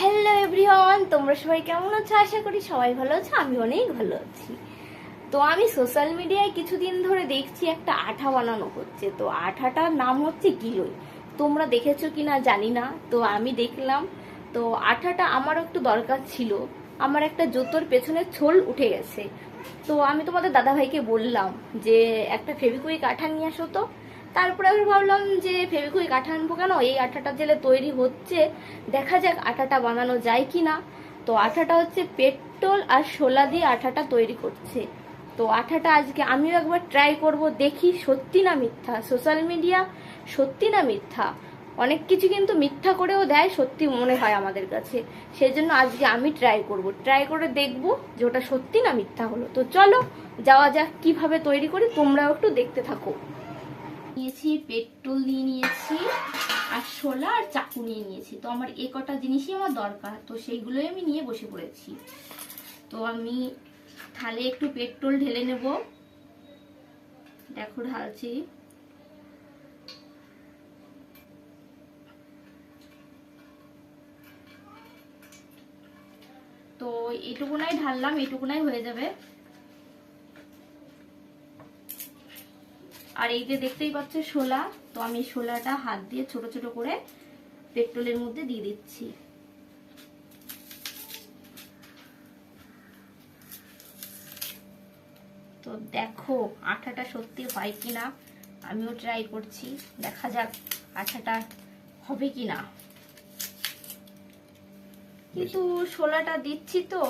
Hello everyone তোমরা সবাই কেমন আছো? আশা করি সবাই ভালো আছো, আমি অনেক ভালো আছি। তো আমি সোশ্যাল মিডিয়ায় কিছুদিন ধরে দেখছি একটা আঠা বানানো হচ্ছে। তো আঠাটার নাম হচ্ছে গিলোই। তোমরা দেখেছ কি না জানি না। তো আমি দেখলাম, তো আঠাটা আমারও একটু দরকার ছিল। আমার একটা জুতোর পেছনে ছোল উঠে গেছে। তো আমি তোমাদের দাদাভাইকে বললাম যে, একটা ফেভিকুইক আঠা নিয়ে আসো তো। তারপরে আমি ভাবলাম যে ফেভিকুইক আঠা আনব কেন? এই আঠাটা জেলে তৈরি হচ্ছে। দেখা যাক আঠাটা বানানো যায় কি না তো আঠাটা হচ্ছে পেট্রোল আর শোলা দিয়ে আঠাটা তৈরি করছে। তো আঠাটা আজকে আমিও একবার ট্রাই করব, দেখি সত্যি না মিথ্যা? সোশ্যাল মিডিয়া সত্যি না মিথ্যা? অনেক কিছু কিন্তু মিথ্যা করেও দেয়, সত্যি মনে হয় আমাদের কাছে। সেই জন্য আজকে আমি ট্রাই করব। ট্রাই করে দেখব যে ওটা সত্যি না মিথ্যা হলো। তো চলো, যাওয়া যাক কীভাবে তৈরি করি। তোমরাও একটু দেখতে থাকো। নিয়েছি, পেট্রোল নিয়ে নিয়েছি আর শোলা আর চাকু নিয়ে নিয়েছি। তো আমার এ কটা জিনিসই আমার দরকার, তো সেইগুলোই আমি নিয়ে বসে পড়েছি। তো আমি থালে একটু পেট্রোল ঢেলে নেব। দেখো, ঢালছি। তো এইটুকুনাই ঢাললাম, এটুকুনাই হয়ে যাবে। আর এই যে দেখতেই পাচ্ছ শোলা তো আমি শোলাটা হাত দিয়ে ছোট ছোট করে পেট্রোলের মধ্যে দিয়ে দিচ্ছি। তো দেখো আঠাটা সত্যি হয় কিনা আমিও ট্রাই করছি দেখা যাক আঠাটা হবে কিনা। কিন্তু শোলাটা দিচ্ছি তো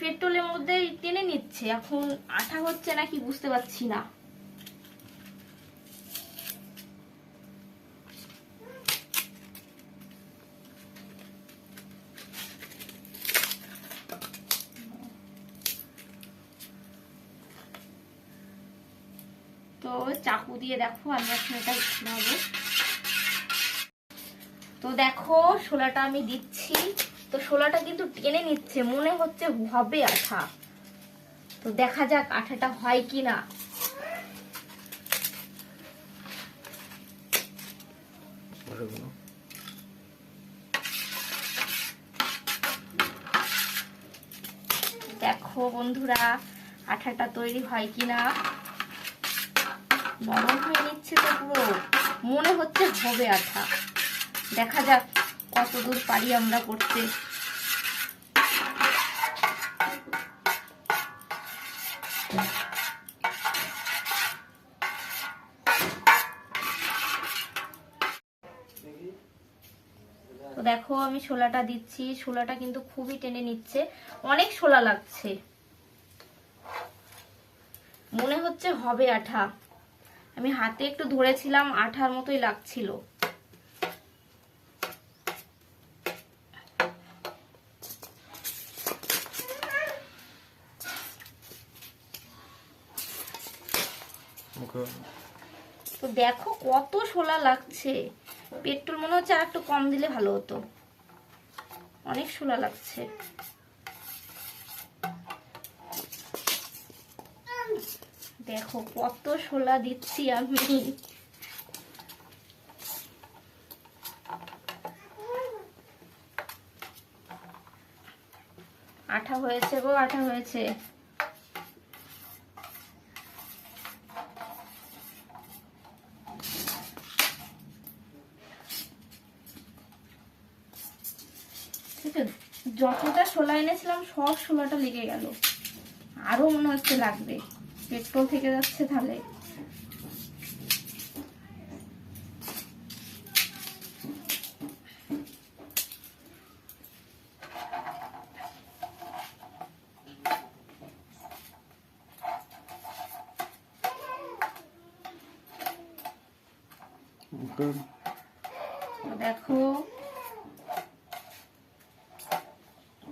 পেট্রোলের মধ্যে টেনে নিচ্ছে এখন আঠা হচ্ছে নাকি বুঝতে পারছি না। তো চাকু দিয়ে দেখো, আমি এখন এটা তো দেখো শোলাটা আমি দিচ্ছি। তো শোলাটা কিন্তু টেনে নিচ্ছে, মনে হচ্ছে হবে আঠা। তো দেখা যাক আঠাটা হয় কি না দেখো বন্ধুরা, আঠাটা তৈরি হয় কি না নরম হয়ে নিচ্ছে তো পুরো। মনে হচ্ছে হবে আঠা। দেখা যাক কত দূর পারি আমরা করতে তো দেখো আমি শোলাটা দিচ্ছি। শোলাটা কিন্তু খুবই টেনে নিচ্ছে। অনেক শোলা লাগছে। মনে হচ্ছে হবে আঠা। আমি হাতে একটু ধরেছিলাম আঠার মতোই লাগছিল। তো দেখো কত শোলা লাগছে। পেট্রোল মনে হচ্ছে আর একটু কম দিলে ভালো হতো। অনেক শোলা লাগছে। দেখো কত শোলা দিচ্ছি আমি। আঠা হয়েছে গো, আঠা হয়েছে। যতটা শোলা এনেছিলাম সব শোলাটা লেগে গেল। আরও মনে হচ্ছে লাগবে। পেট্রোল থেকে যাচ্ছে তাহলে দেখো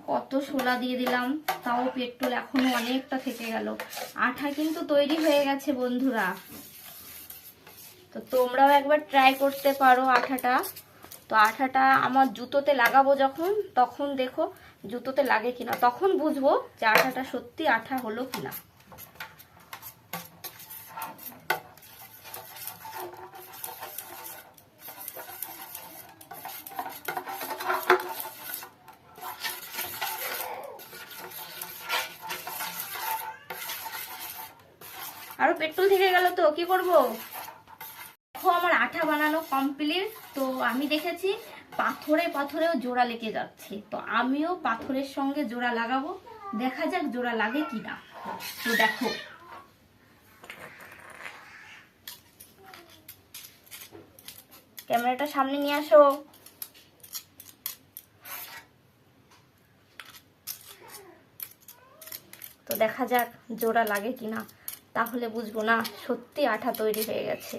কত শোলা দিয়ে দিলাম, তাও পেট্রোল এখনও অনেকটা থেকে গেল। আঠা কিন্তু তৈরি হয়ে গেছে বন্ধুরা। তো তোমরাও একবার ট্রাই করতে পারো আঠাটা। তো আঠাটা আমার জুতোতে লাগাবো যখন, তখন দেখো জুতোতে লাগে কিনা, তখন বুঝব যে আঠাটা সত্যি আঠা হলো কিনা। পেট্রোল থেকে গেল তো, কি করব? দেখো আমার আঠা বানানো কমপ্লিট তো আমি দেখেছি পাথরে পাথরেও জোড়া লেগে যাচ্ছে। তো আমিও পাথরের সঙ্গে জোড়া লাগাবো। দেখা যাক জোড়া লাগে কি না তো দেখো। ক্যামেরাটা সামনে নিয়ে আসো। তো দেখা যাক জোড়া লাগে কিনা। তাহলে বুঝব না সত্যি আঠা তৈরি হয়ে গেছে।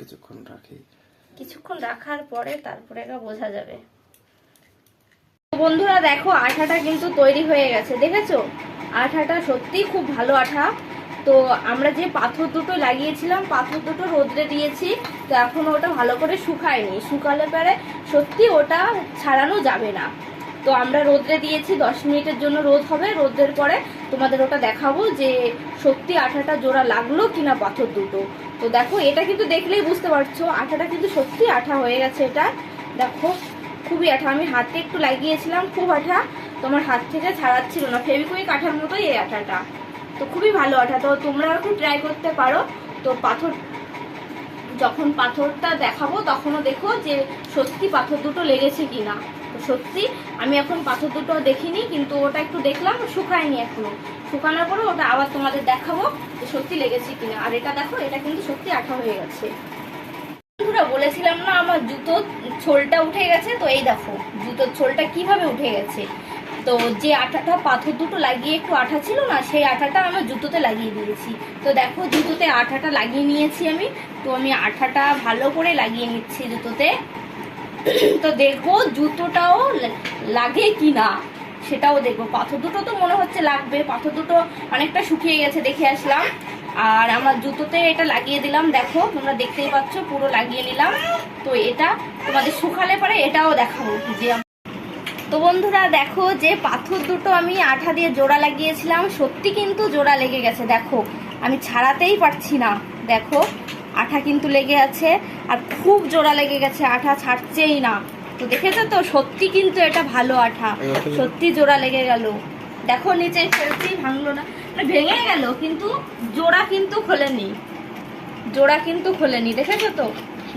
কিছুক্ষণ রাখি। কিছুক্ষণ রাখার পরে তারপরে এটা বোঝা যাবে। তো বন্ধুরা দেখো আঠাটা কিন্তু তৈরি হয়ে গেছে দেখেছ? আঠাটা সত্যি খুব ভালো আঠা। তো আমরা যে পাথর দুটো লাগিয়েছিলাম, পাথর দুটো রোদ্রে দিয়েছি, তো এখন ওটা ভালো করে শুকায়নি। শুকালে পরে সত্যি ওটা ছাড়ানো যাবে না। তো আমরা রোদ্রে দিয়েছি, দশ মিনিটের জন্য রোদ হবে। রোদের পরে তোমাদের ওটা দেখাবো যে সত্যি আঠাটা জোড়া লাগল কিনা পাথর দুটো। তো দেখো, এটা কিন্তু দেখলেই বুঝতে পারছ, আঠাটা কিন্তু সত্যি আঠা হয়ে গেছে এটা। দেখো, খুবই আঠা। আমি হাতে একটু লাগিয়েছিলাম, খুব আঠা। তোমার হাত থেকে ছাড়াচ্ছিল না। ফেবিকুইক আঠার মতোই এই আঠাটা। তো খুবই ভালো আঠা। তো তোমরা একটু ট্রাই করতে পারো। তো পাথর, যখন পাথরটা দেখাবো, তখনও দেখো যে সত্যি পাথর দুটো লেগেছে কিনা। তো সত্যি, আমি এখন পাথর দুটো দেখিনি, কিন্তু ওটা একটু দেখলাম, শুকায়নি এখনও। শুকানোর পরে ওটা আবার তোমাদের দেখাবো যে সত্যি লেগেছে কিনা। আর এটা দেখো, এটা কিন্তু সত্যি আঠা হয়ে গেছে। বন্ধুরা, বলেছিলাম না, আমার জুতো ছোলটা উঠে গেছে? তো এই দেখো, জুতোর ছোলটা কীভাবে উঠে গেছে? তো যে আঠাটা, পাথর দুটো লাগিয়ে একটু আঠা ছিল না, সেই আঠাটা আমার জুতোতে লাগিয়ে দিয়েছি। তো দেখো, জুতোতে আঠাটা লাগিয়ে নিয়েছি আমি। তো আমি আঠাটা ভালো করে লাগিয়ে নিচ্ছি জুতোতে। তো দেখব জুতোটাও লাগে কি না সেটাও দেখব। পাথর দুটো তো মনে হচ্ছে লাগবে, পাথর দুটো অনেকটা শুকিয়ে গেছে, দেখে আসলাম। আর আমার জুতোতে এটা লাগিয়ে দিলাম, দেখো, তোমরা দেখতেই পাচ্ছ, পুরো লাগিয়ে নিলাম। তো এটা তোমাদের শুকালে পরে এটাও দেখাবো, যে তো বন্ধুরা দেখো যে পাথর দুটো আমি আঠা দিয়ে জোড়া লাগিয়েছিলাম সত্যি কিন্তু জোড়া লেগে গেছে দেখো। আমি ছাড়াতেই পারছি না দেখো। আঠা কিন্তু লেগে আছে আর খুব জোড়া লেগে গেছে আঠা ছাড়ছেই না। তো দেখেছ তো সত্যি কিন্তু এটা ভালো আঠা সত্যি জোড়া লেগে গেল। দেখো নিচে ফেলছি ভাঙলো না। মানে ভেঙে গেল কিন্তু জোড়া কিন্তু খোলেনি। জোড়া কিন্তু খোলেনি দেখেছ তো?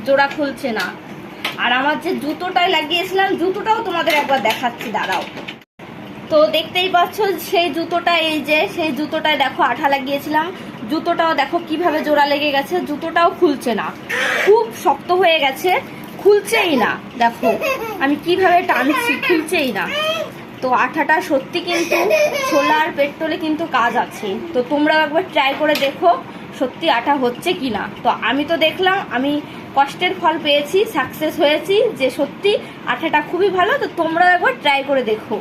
জোড়া খুলছে না। আর আমার যে জুতোটাই লাগিয়েছিলাম, জুতোটাও তোমাদের একবার দেখাচ্ছি, দাঁড়াও। তো দেখতেই পাচ্ছ, সেই জুতোটা এই যে, সেই জুতোটায় দেখো আঠা লাগিয়েছিলাম। জুতোটাও দেখো কীভাবে জোড়া লেগে গেছে, জুতোটাও খুলছে না। খুব শক্ত হয়ে গেছে, খুলছেই না, দেখো। আমি কীভাবে টানছি, খুলছেই না। তো আঠাটা সত্যি কিন্তু সোলার পেট্রোলে কিন্তু কাজ আছে। তো তোমরা একবার ট্রাই করে দেখো। সত্যি আটা হচ্ছে কি না তো আমি তো দেখলাম, আমি কষ্টের ফল পেয়েছি সাকসেস হয়েছি যে সত্যি আঠাটা খুবই ভালো, তো তোমরা একবার ট্রাই করে দেখো।